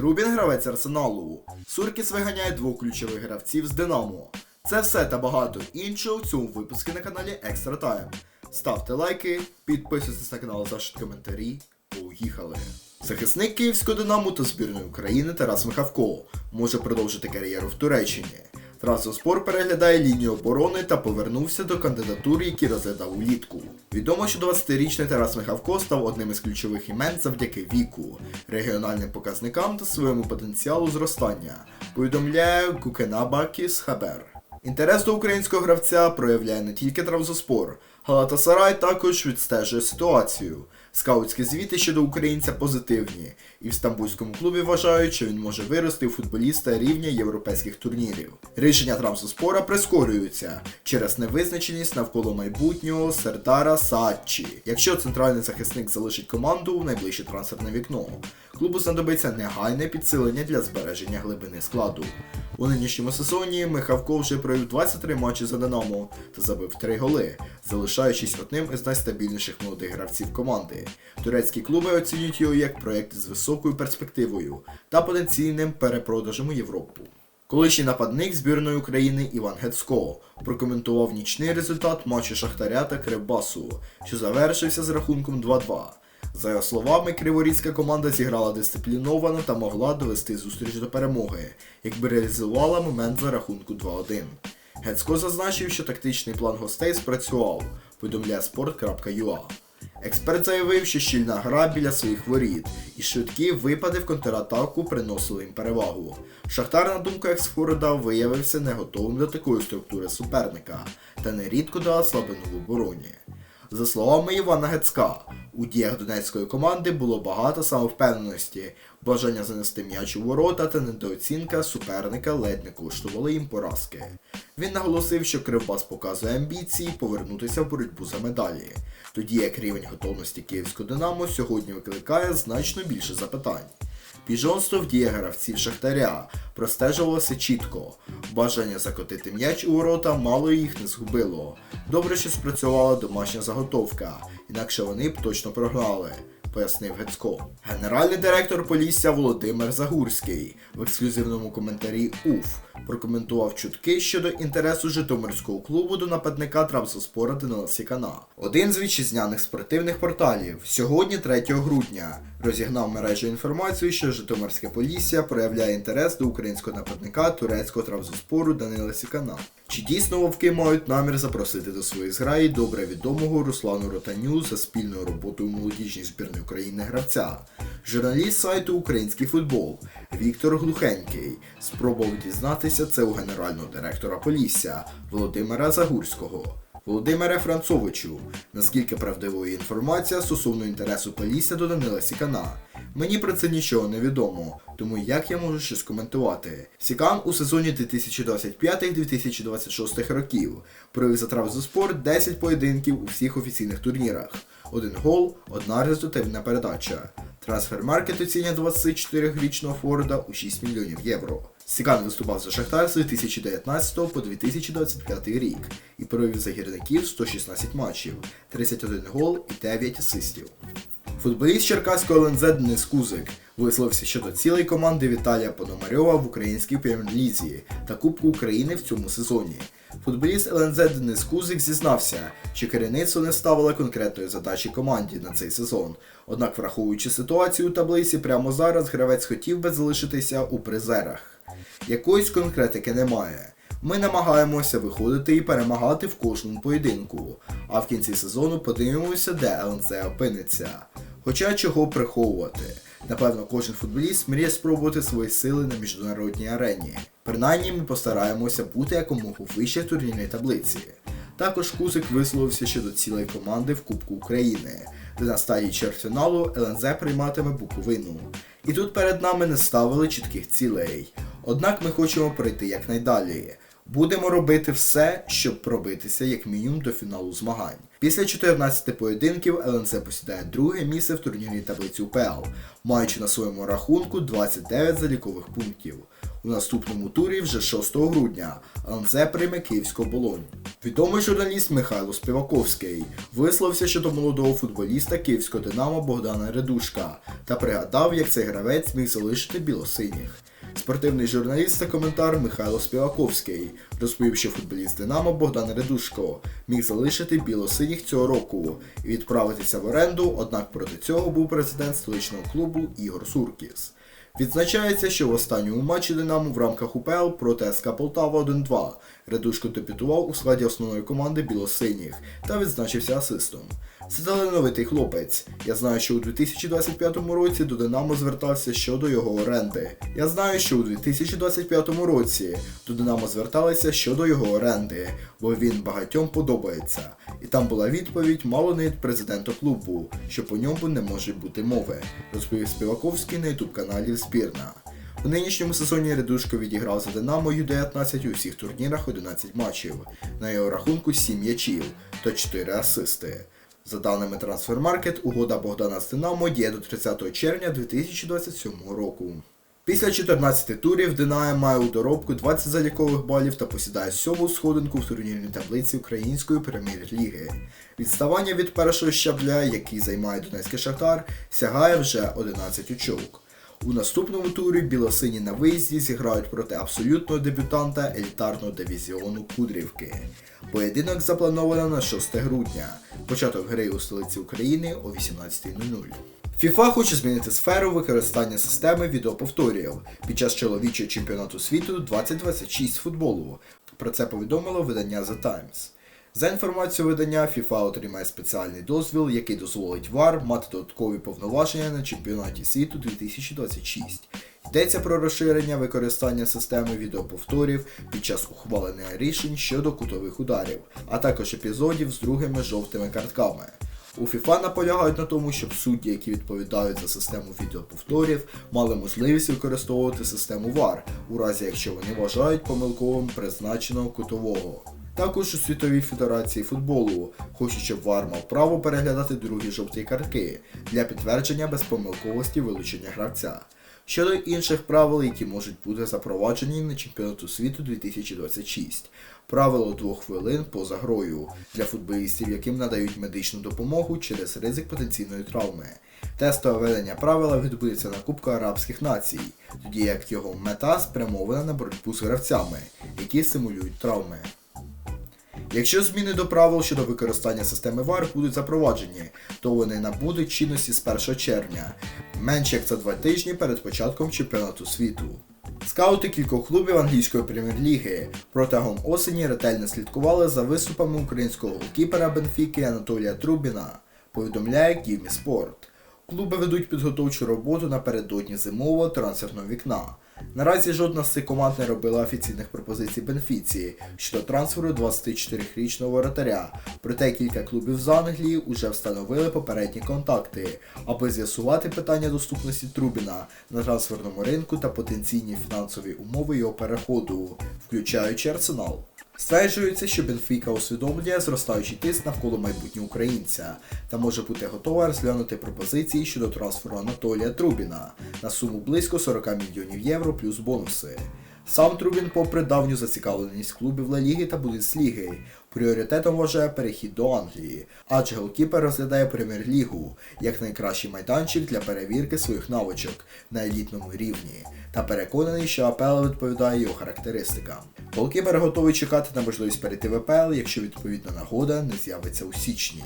Трубін гравець арсеналу. Суркіс виганяє двох ключових гравців з Динамо. Це все та багато іншого в цьому випуску на каналі Екстра Тайм. Ставте лайки, підписуйтесь на канал, залишіть коментарі. Поїхали! Захисник Київського Динамо та збірної України Тарас Михавко може продовжити кар'єру в Туреччині. Трансоспор переглядає лінію оборони та повернувся до кандидатур, які розглядав улітку. Відомо, що 20-річний Тарас Михавко став одним із ключових імен завдяки віку, регіональним показникам та своєму потенціалу зростання. Повідомляє Кукенабакіс Хабер. Інтерес до українського гравця проявляє не тільки Травзоспор. Галатасарай також відстежує ситуацію. Скаутські звіти щодо українця позитивні, і в стамбульському клубі вважають, що він може вирости у футболіста рівня європейських турнірів. Рішення Трамсоспора прискорюються через невизначеність навколо майбутнього Сердара Сачі. Якщо центральний захисник залишить команду в найближче трансферне вікно, клубу знадобиться негайне підсилення для збереження глибини складу. У нинішньому сезоні Михавко вже провів 23 матчі за Динамо та забив 3 голи, залишаючись одним із найстабільніших молодих гравців команди. Турецькі клуби оцінюють його як проєкт з високою перспективою та потенційним перепродажем у Європу. Колишній нападник збірної України Іван Гецько прокоментував нічний результат матчу Шахтаря та Кривбасу, що завершився з рахунком 2-2. За його словами, криворізька команда зіграла дисципліновано та могла довести зустріч до перемоги, якби реалізувала момент за рахунку 2-1. Гецько зазначив, що тактичний план гостей спрацював, повідомляє sport.ua. Експерт заявив, що щільна гра біля своїх воріт і швидкі випади в контратаку приносили їм перевагу. Шахтар, на думку Ексфорда, виявився не готовим до такої структури суперника та нерідко дала слабину в обороні. За словами Івана Гецька, у діях донецької команди було багато самовпевненості, бажання занести м'яч у ворота та недооцінка суперника ледь не коштували їм поразки. Він наголосив, що Кривбас показує амбіції повернутися в боротьбу за медалі, тоді як рівень готовності київського Динамо сьогодні викликає значно більше запитань. Піжонство в дієгравців Шахтаря простежувалося чітко. Бажання закотити м'яч у ворота мало їх не згубило. Добре, що спрацювала домашня заготовка, інакше вони б точно програли. Пояснив Гецько. Генеральний директор Полісся Володимир Загурський в ексклюзивному коментарі УФ прокоментував чутки щодо інтересу Житомирського клубу до нападника Трамсоспора Данила Сікана. Один з вітчизняних спортивних порталів сьогодні, 3 грудня, розігнав мережу інформацію, що Житомирське Полісся проявляє інтерес до українського нападника турецького Травзоспору Данила Сікана. Чи дійсно вовки мають намір запросити до своєї зграї добре відомого Руслану Ротаню за спільною роботою молодіжній збірної України гравця? Журналіст сайту Український футбол Віктор Глухенький спробував дізнатися це у генерального директора Полісся Володимира Загурського. Володимире Францовичу, наскільки правдивою інформація стосовно інтересу Полісся до Данила Сікана? Мені про це нічого не відомо, тому як я можу щось коментувати? Сікан у сезоні 2025-2026 років провів за Травзоспорт 10 поєдинків у всіх офіційних турнірах. Один гол, одна результативна передача. Трансфермаркет оцінює 24-річного Форда у 6 мільйонів євро. Сікан виступав за Шахтар з 2019 по 2025 рік і провів за гірників 116 матчів, 31 гол і 9 асистів. Футболіст Черкаського ЛНЗ Денис Кузик висловився щодо цілої команди Віталія Пономарьова в українській прем'єр-лізі та Кубку України в цьому сезоні. Футболіст ЛНЗ Денис Кузик зізнався, що керівництво не ставило конкретної задачі команді на цей сезон. Однак, враховуючи ситуацію у таблиці, прямо зараз гравець хотів би залишитися у призерах. Якоїсь конкретики немає. Ми намагаємося виходити і перемагати в кожному поєдинку, а в кінці сезону подивимося, де ЛНЗ опиниться. Хоча чого приховувати. Напевно, кожен футболіст мріє спробувати свої сили на міжнародній арені. Принаймні ми постараємося бути якомога вище в турнірній таблиці. Також Кузик висловився щодо цілої команди в Кубку України, де на стадії чвертьфіналу ЛНЗ прийматиме Буковину. І тут перед нами не ставили чітких цілей. Однак ми хочемо пройти якнайдалі. Будемо робити все, щоб пробитися як мінімум до фіналу змагань. Після 14 поєдинків ЛНЗ посідає друге місце в турнірній таблиці УПЛ, маючи на своєму рахунку 29 залікових пунктів. У наступному турі вже 6 грудня ЛНЗ прийме київську оболонь. Відомий журналіст Михайло Співаковський висловився щодо молодого футболіста київського Динамо Богдана Редушка та пригадав, як цей гравець міг залишити білосиніх. Спортивний журналіст та коментар Михайло Співаковський розповів, що футболіст Динамо Богдан Редушко міг залишити білосиніх цього року і відправитися в оренду, однак проти цього був президент столичного клубу Ігор Суркіс. Відзначається, що в останньому матчі Динамо в рамках УПЛ проти СК Полтава 1-2 Редушко дебютував у складі основної команди білосиніх та відзначився асистом. Це талановитий хлопець. Я знаю, що у 2025 році до Динамо звертався щодо його оренди. Я знаю, що у 2025 році до Динамо зверталися щодо його оренди, бо він багатьом подобається. І там була відповідь мало не від президента клубу, що по ньому не може бути мови, розповів Співаковський на ютуб каналі Збірна. У нинішньому сезоні Редушко відіграв за Динамо Ю-19 у всіх турнірах 11 матчів. На його рахунку 7 м'ячів та 4 асисти. За даними Transfermarkt, угода Богдана з Динамо діє до 30 червня 2027 року. Після 14 турів Динамо має у доробку 20 залікових балів та посідає сьому сходинку в турнірній таблиці Української прем'єр-ліги. Відставання від першого щабля, який займає Донецький Шахтар, сягає вже 11 очок. У наступному турі білосині на виїзді зіграють проти абсолютного дебютанта елітарного дивізіону Кудрівки. Поєдинок заплановано на 6 грудня. Початок гри у столиці України о 18.00. FIFA хоче змінити сферу використання системи відеоповторів під час чоловічого чемпіонату світу 2026 футболу. Про це повідомило видання The Times. За інформацією видання, FIFA отримає спеціальний дозвіл, який дозволить VAR мати додаткові повноваження на чемпіонаті світу 2026. Йдеться про розширення використання системи відеоповторів під час ухвалення рішень щодо кутових ударів, а також епізодів з другими жовтими картками. У FIFA наполягають на тому, щоб судді, які відповідають за систему відеоповторів, мали можливість використовувати систему VAR, у разі якщо вони вважають помилковим призначеного кутового. Також у Світовій Федерації футболу щоб ВАР мав право переглядати другі жовті картки для підтвердження безпомилковості вилучення гравця. Щодо інших правил, які можуть бути запроваджені на чемпіонату світу 2026. Правило двох хвилин поза грою для футболістів, яким надають медичну допомогу через ризик потенційної травми. Тестове ведення правила відбудеться на Кубку Арабських націй, тоді як його мета спрямована на боротьбу з гравцями, які симулюють травми. Якщо зміни до правил щодо використання системи VAR будуть запроваджені, то вони набудуть чинності з 1 червня, менш як за два тижні перед початком чемпіонату світу. Скаути кількох клубів англійської прем'єр-ліги протягом осені ретельно слідкували за виступами українського голкіпера Бенфіки Анатолія Трубіна, повідомляє Ківмі Спорт. Клуби ведуть підготовчу роботу напередодні зимового трансферного вікна. Наразі жодна з цих команд не робила офіційних пропозицій Бенфіці щодо трансферу 24-річного воротаря, проте кілька клубів з Англії уже встановили попередні контакти, аби з'ясувати питання доступності Трубіна на трансферному ринку та потенційні фінансові умови його переходу, включаючи арсенал. Стверджується, що Бенфіка усвідомлює зростаючий тиск навколо майбутнього українця та може бути готова розглянути пропозиції щодо трансферу Анатолія Трубіна на суму близько 40 мільйонів євро плюс бонуси. Сам Трубін, попри давню зацікавленість клубів Ла Ліги та Бундесліги, пріоритетом вважає перехід до Англії, адже голкіпер розглядає прем'єр-лігу як найкращий майданчик для перевірки своїх навичок на елітному рівні, та переконаний, що АПЛ відповідає його характеристикам. Голкіпер готовий чекати на можливість перейти в АПЛ, якщо відповідна нагода не з'явиться у січні.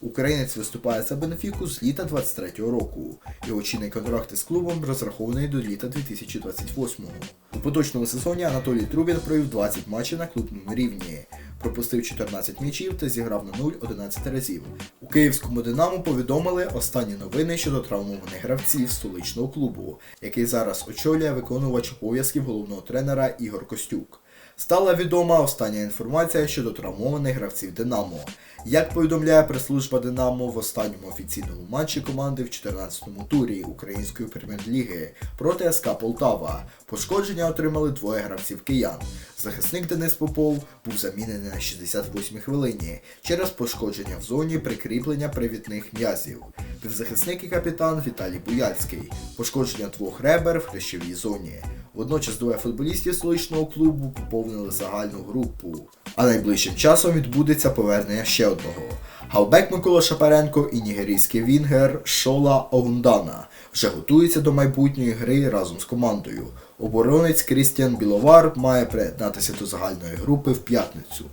Українець виступає за Бенфіку з літа 23-го року. Його чинний контракт із клубом розрахований до літа 2028-го. У поточному сезоні Анатолій Трубін провів 20 матчів на клубному рівні, пропустив 14 м'ячів та зіграв на 0 11 разів. У київському Динамо повідомили останні новини щодо травмованих гравців столичного клубу, який зараз очолює виконувач обов'язків головного тренера Ігор Костюк. Стала відома остання інформація щодо травмованих гравців Динамо. Як повідомляє прес-служба Динамо в останньому офіційному матчі команди в 14-му турі Української прем'єр-ліги проти СК Полтава, пошкодження отримали двоє гравців киян. Захисник Денис Попов був замінений на 68-й хвилині через пошкодження в зоні прикріплення привітних м'язів. Півзахисник і капітан Віталій Буяльський, пошкодження двох ребер в хрящовій зоні. Водночас двоє футболістів столичного клубу поповнили загальну групу. А найближчим часом відбудеться повернення ще одного. Галбек Микола Шапаренко і нігерійський вінгер Шола Огундана вже готуються до майбутньої гри разом з командою. Оборонець Крістіан Біловар має приєднатися до загальної групи в п'ятницю.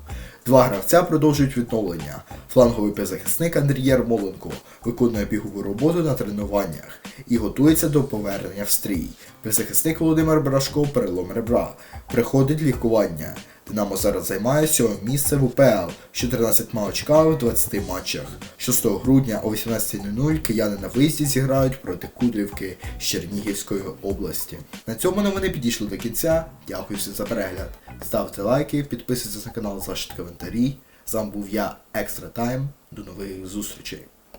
Два гравця продовжують відновлення. Фланговий півзахисник Андрій Ярмоленко виконує бігову роботу на тренуваннях і готується до повернення в стрій. Півзахисник Володимир Брашко перелом ребра. Приходить лікування. Динамо зараз займає сьоме місце в УПЛ з 14 очками в 20 матчах. 6 грудня о 18.00 кияни на виїзді зіграють проти Кудрівки з Чернігівської області. На цьому новини підійшли до кінця. Дякую всім за перегляд. Ставте лайки, підписуйтесь на канал, залишайте коментарі. З вами був я, Екстра Тайм. До нових зустрічей.